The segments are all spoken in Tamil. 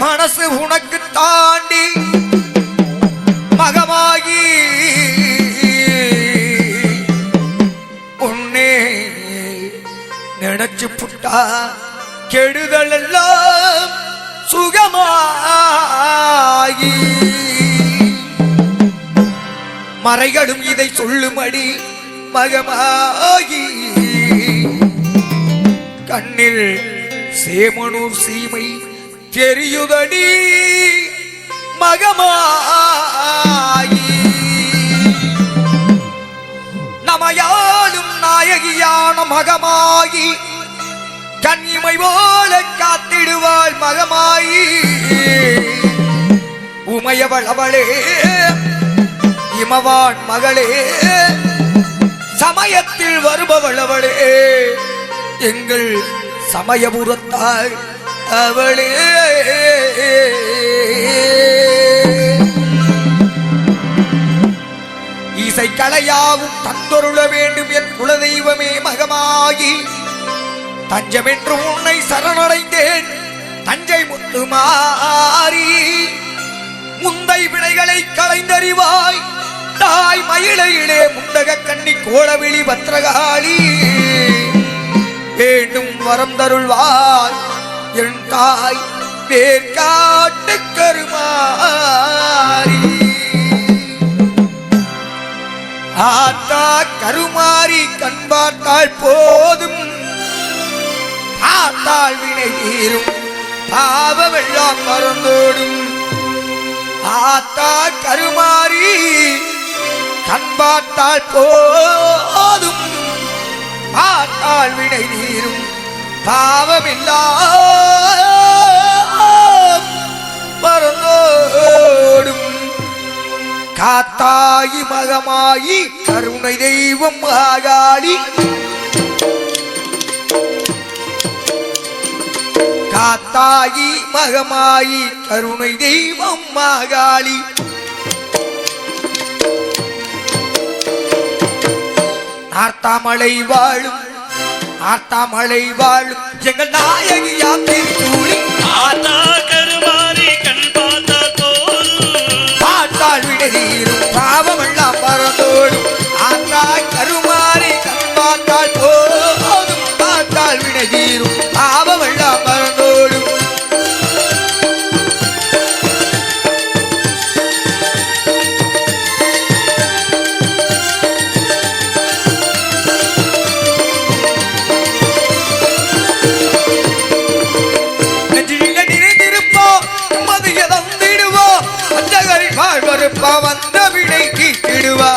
மனசு உனக்கு தாண்டி மகமாகி உன்னே நினைச்சு புட்டா கெடுதல் எல்லாம் சுகமாகி. மறைகளும் இதை சொல்லுமடி மகமாகி. கண்ணில் சேமனூர் சீமை தெரியுதடி மகமாயி நமையாலும் நாயகியான மகமாயி கன்னிமை போல காத்திடுவாள் மகமாயி உமையவள் அவளே இமவான் மகளே சமயத்தில் வருபவள் அவளே எங்கள் சமயபுரத்தாய் அவளே. இசை கலையாவும் தந்தொருள வேண்டும் என் குலதெய்வமே மகமாகி தஞ்சமென்று உன்னை சரணடைந்தேன் தஞ்சை முத்துமாரி முந்தை வினைகளை களைந்தறிவாய் தாய் மயிலையிலே முண்டக கண்ணி கோளவிழி பத்திரகாளி. வேண்டும் வரம் தருள்வாய் என் தாய் வேர்காட்டு கருமாரி ஆத்தா கருமாரி கண் போதும். ஆத்தாள் வினை தீரும். பாவமெல்லாம் மறந்தோடும். ஆத்தா கருமாறி கண் போதும். பார்த்தால் வினை தீரும். பாவமில்லா மறந்தோடும். காத்தாயி மகமாயி கருணை தெய்வம் ஆகாளி காத்தாயி மகமாயி கருணை தெய்வம் ஆகாளி நார்த்தாமலை வாழும் நார்த்தாமலை வாழும் எங்கள் நாயகியாம் திருச்சூழி வாழ்வருப்பா வந்த விடை கீட்டிடுவா.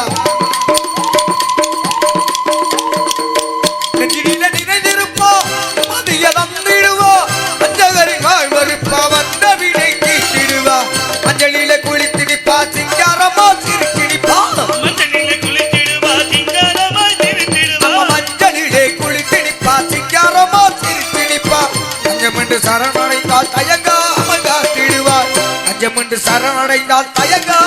நெஞ்சில நிறைந்திருப்போம் மதிய தந்திடுவோம் அஞ்சகரில் வாழ்வருப்பா வந்த விடை கீட்டிடுவா. மஞ்சளில குளித்திடிப்பா சிங்காரமா சிரிக்கிடிப்பா மஞ்சளிலே குளித்திடிப்பா சிங்காரமா சிரிக்கிடிப்பா அஞ்சமென்று சரணடைந்தால் தயங்காமல் காத்திடுவார். அஞ்சமென்று சரணடைந்தால் தயங்கா